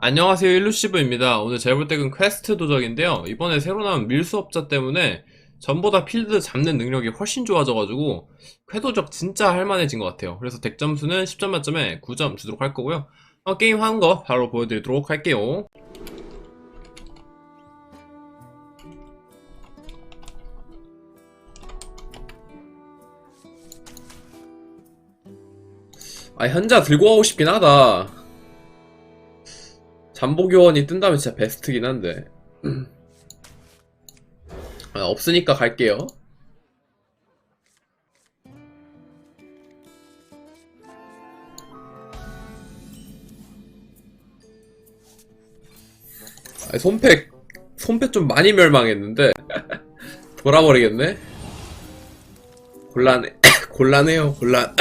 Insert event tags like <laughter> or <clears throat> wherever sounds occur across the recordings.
안녕하세요 일루시브입니다. 오늘 때는 퀘스트 도적인데요. 이번에 새로 나온 밀수업자 때문에 전보다 필드 잡는 능력이 훨씬 좋아져가지고 쾌도적 진짜 할만해진 것 같아요. 그래서 덱 점수는 10점 만점에 9점 주도록 할 거고요. 어, 게임 하는 거 바로 보여드리도록 할게요. 아 현자 들고 가고 싶긴 하다. 잠복요원이 뜬다면 진짜 베스트긴 한데. <clears throat> 아, 없으니까 갈게요. 아니, 손패 손패 좀 많이 멸망했는데. <laughs> 돌아버리겠네? 곤란해 <clears throat> 곤란해요 곤란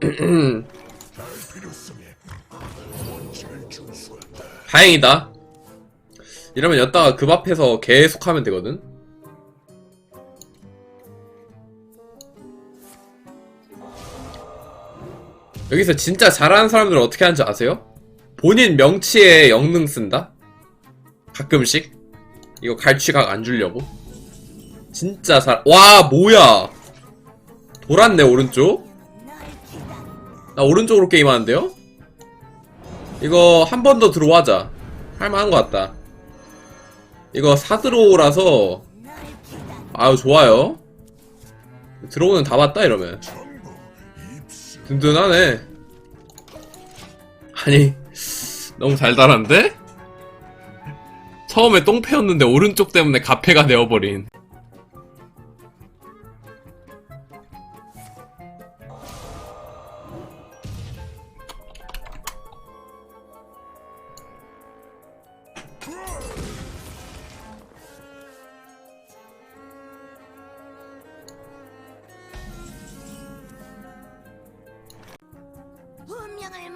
<clears throat> 다행이다. 이러면 여따가 급 앞에서 계속 하면 되거든. 여기서 진짜 잘하는 사람들은 어떻게 하는지 아세요? 본인 명치에 영능 쓴다? 가끔씩? 이거 갈취각 안 주려고? 진짜 잘, 와, 뭐야! 돌았네, 오른쪽? 나 오른쪽으로 게임하는데요? 이거 한 번 더 들어와자. 할만한 것 같다. 이거 사드로우라서 아유 좋아요. 들어오는 다 봤다 이러면 든든하네. 아니 너무 잘 달았는데? 처음에 똥패였는데 오른쪽 때문에 가패가 되어버린.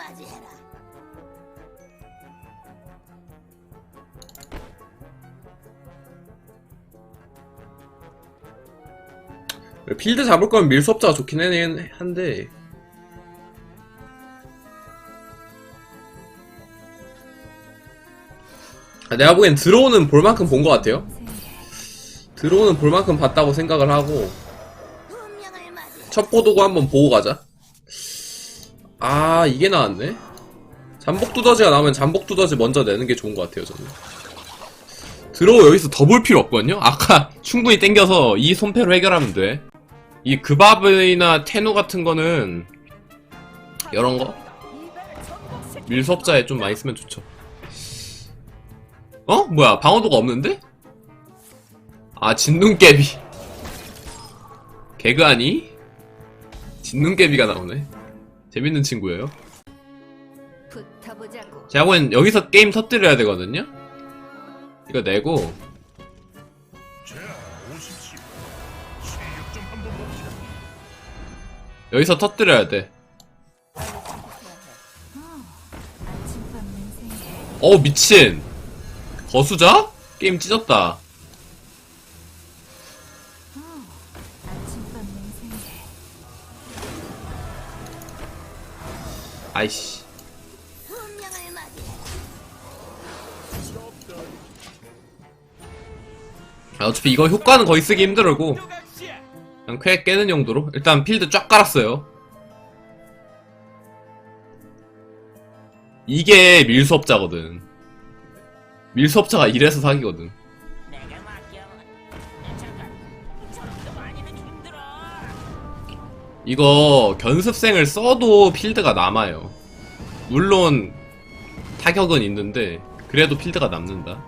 맞이해라. 필드 잡을 거면 밀수업자가 좋긴 해- 한데. 아, 내가 보기엔 들어오는 볼만큼 본 것 같아요. 들어오는 볼만큼 봤다고 생각을 하고. 보도고 한번 보고 가자 아 이게 나왔네? 잠복 두더지가 나오면 잠복 두더지 먼저 내는 게 좋은 것 같아요 저는. 들어오 여기서 더 볼 필요 없거든요? 아까 <laughs> 충분히 땡겨서 이 손패로 해결하면 돼이 그바브이나 테누 같은 거는 이런 거? 밀수업자에 좀 많이 쓰면 좋죠. 어? 뭐야 방어도가 없는데? 아 진눈깨비. 개그 아니? 진눈깨비가 나오네 재밌는 친구예요? 보기엔 여기서 게임 터뜨려야 되거든요? 이거 내고. 여기서 터뜨려야 돼. 어 미친. 거수자? 게임 찢었다 아이씨. 아, 어차피 이거 효과는 거의 쓰기 힘들고. 그냥 쾌 깨는 용도로. 일단 필드 쫙 깔았어요. 이게 밀수업자거든. 밀수업자가 이래서 사기거든 이거 견습생을 써도 필드가 남아요. 물론 타격은 있는데 그래도 필드가 남는다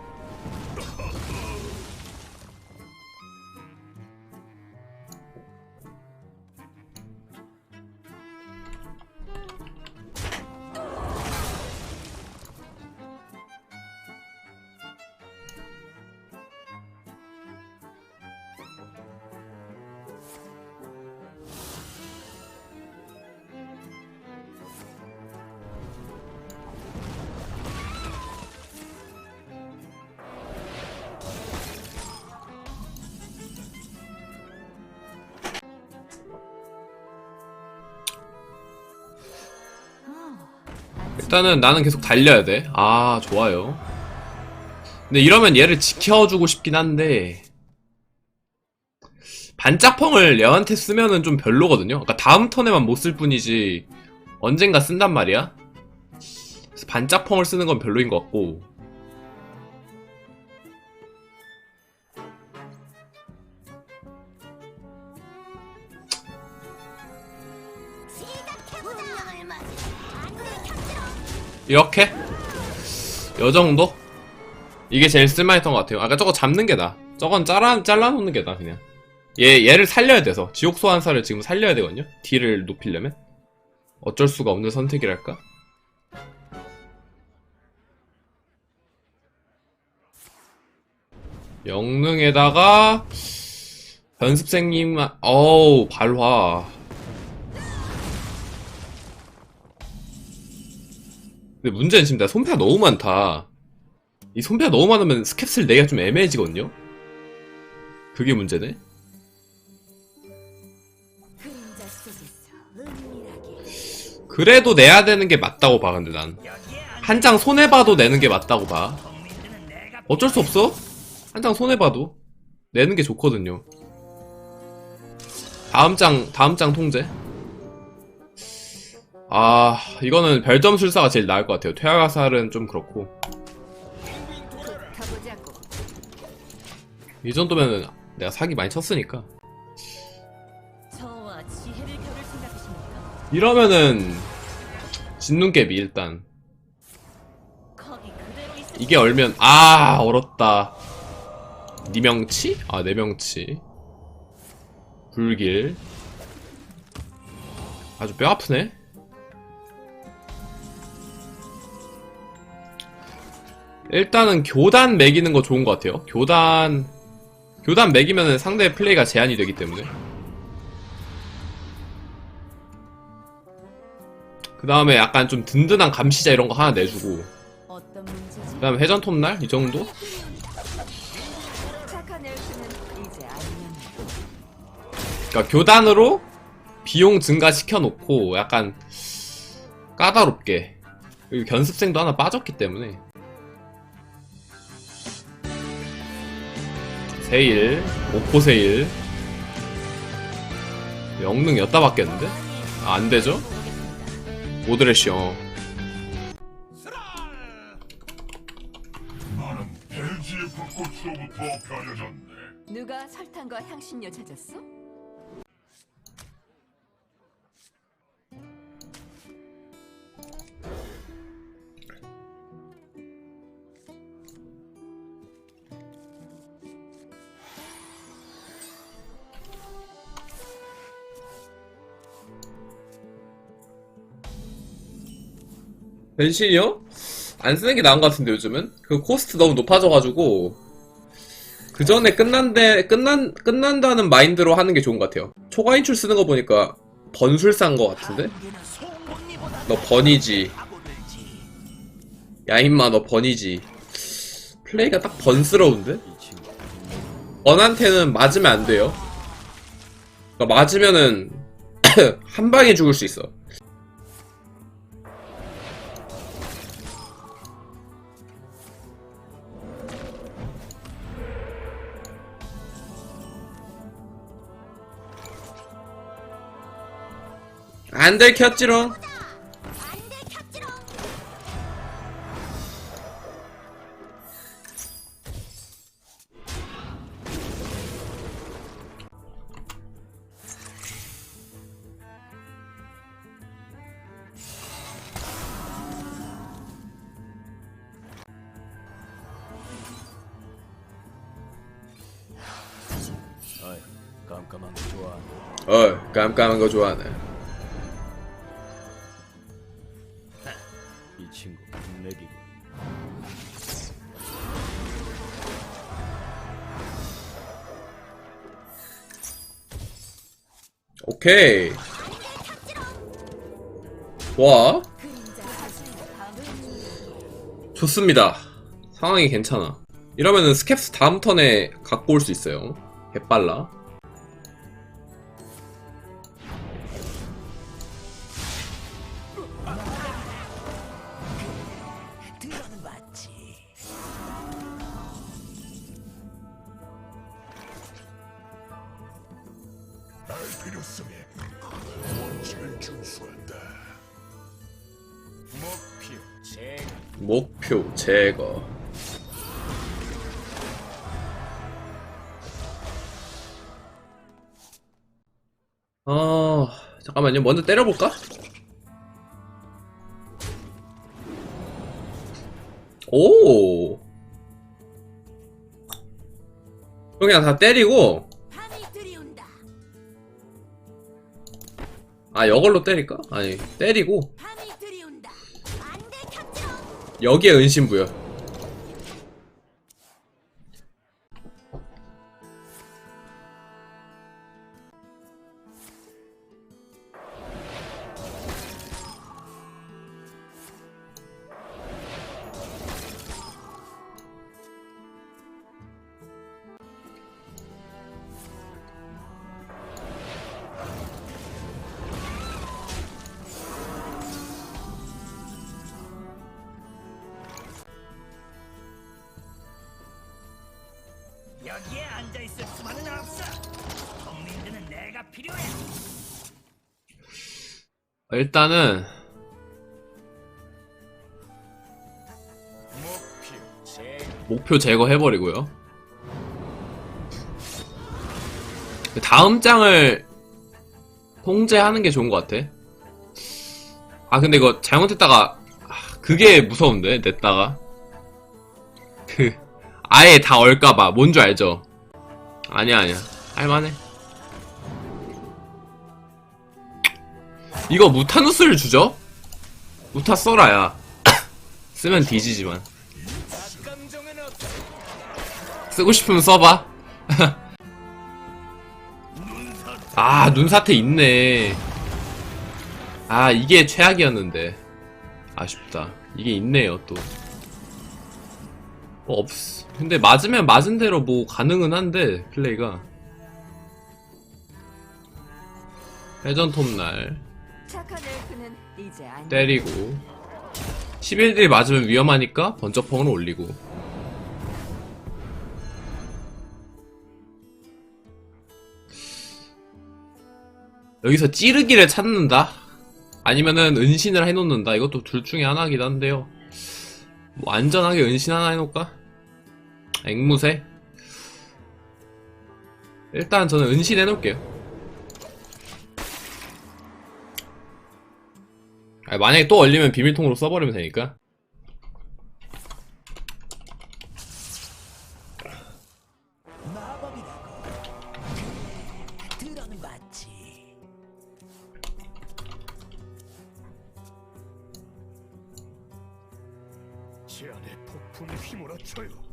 일단은 나는 계속 달려야 돼. 아, 좋아요. 근데 이러면 얘를 지켜주고 싶긴 한데, 반짝펑을 얘한테 쓰면은 좀 별로거든요. 그러니까 다음 턴에만 못 쓸 뿐이지, 언젠가 쓴단 말이야? 그래서 반짝펑을 쓰는 건 별로인 것 같고, 운명을 맞이해라. 이렇게? 요 정도? 이게 제일 쓸만했던 것 같아요. 아까 저거 잡는 게 나아. 저건 잘라, 잘라놓는 게 나아, 그냥. 얘, 얘를 살려야 돼서. 지옥 소환사를 지금 살려야 되거든요? 딜을 높이려면. 어쩔 수가 없는 선택이랄까? 영능에다가, 연습생님, 어우, 발화. 근데 문제는 지금 나 손패가 너무 많다. 이 손패가 너무 많으면 스캡슬 내기가 좀 애매해지거든요? 그게 문제네? 그래도 내야 되는 게 맞다고 봐, 근데 난. 한 장 손해봐도 내는 게 맞다고 봐. 어쩔 수 없어. 한 장 손해봐도. 내는 게 좋거든요. 다음 장, 다음 장 통제. 아, 이거는 별점 술사가 제일 나을 것 같아요. 퇴화가살은 좀 그렇고. 이 정도면은 내가 사기 많이 쳤으니까. 이러면은, 진눈깨비 일단. 이게 얼면, 아, 얼었다. 니명치? 아, 내명치. 불길. 아주 뼈 아프네? 일단은 교단 매기는 거 좋은 것 같아요. 교단, 교단 매기면은 상대의 플레이가 제한이 되기 때문에. 그 다음에 약간 좀 든든한 감시자 이런 거 하나 내주고. 그 다음에 회전 톱날? 이 정도? 그러니까 교단으로 비용 증가시켜 놓고 약간 까다롭게 그리고 견습생도 하나 빠졌기 때문에 세일 오코 세일 영능 였다 받겠는데? 아, 안 되죠? 오드레시어 나는 대지의 불꽃으로부터 변해졌네. 누가 설탕과 향신료 찾았어? 변신이요? 안 쓰는 게 나은 것 같은데 요즘은 그 코스트 너무 높아져가지고 그 전에 끝난데 끝난 끝난다는 마인드로 하는 게 좋은 것 같아요. 초과 인출 쓰는 거 보니까 번술사인 것 같은데 너 번이지. 파고들지. 야 임마 너 번이지. 플레이가 딱 번스러운데? 번한테는 맞으면 안 돼요. 그러니까 맞으면은 <clears throat> 한 방에 죽을 수 있어. 안 들켰지롱. 깜깜한 거 좋아. 어, 깜깜한 거 좋아하네. 오케이. 다음은 좋습니다. 상황이 괜찮아. 이러면은 스캡스 다음 턴에 갖고 올 수 있어요. 개빨라. 알 필요성에 원칙을 준수한다. 목표 제 목표 제거. 어, 잠깐만요. 먼저 때려볼까? 오! 그냥 다 때리고, 아, 이걸로 때릴까? 아니, 때리고. 여기에 은신부여. 앉아 있을 수만은 없어. 국민들은 내가 필요해. 일단은, 목표 제 목표 제거해버리고요. 다음 장을 통제하는 게 좋은 것 같아. 아 근데 이거 잘못했다가 아, 그게 무서운데 냈다가 그 아예 다 얼까봐 뭔 줄 알죠? 아니야 아니야 할만해. 이거 무타누스를 주죠? 무타 써라야. <coughs> 쓰면 뒤지지만. 쓰고 싶으면 써봐. <laughs> 아, 눈사태 있네. 아, 이게 최악이었는데. 아쉽다. 이게 있네요, 또. 뭐, 없, 근데 맞으면 맞은 대로 뭐, 가능은 한데, 플레이가. 회전 톱날. 때리고. 11딜 맞으면 위험하니까, 번쩍펑을 올리고. 여기서 찌르기를 찾는다? 아니면은 은신을 해놓는다? 이것도 둘 중에 하나긴 한데요. 뭐 안전하게 은신 하나 해놓을까? 앵무새? 일단 저는 은신 해놓을게요. 아니, 만약에 또 얼리면 비밀통으로 써버리면 되니까. 안에 폭풍이 휘몰아쳐요.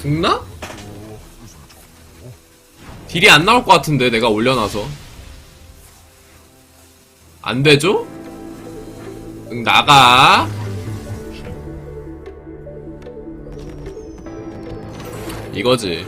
죽나? 딜이 안 나올 것 같은데 내가 올려놔서 안 되죠? 응 나가 이거지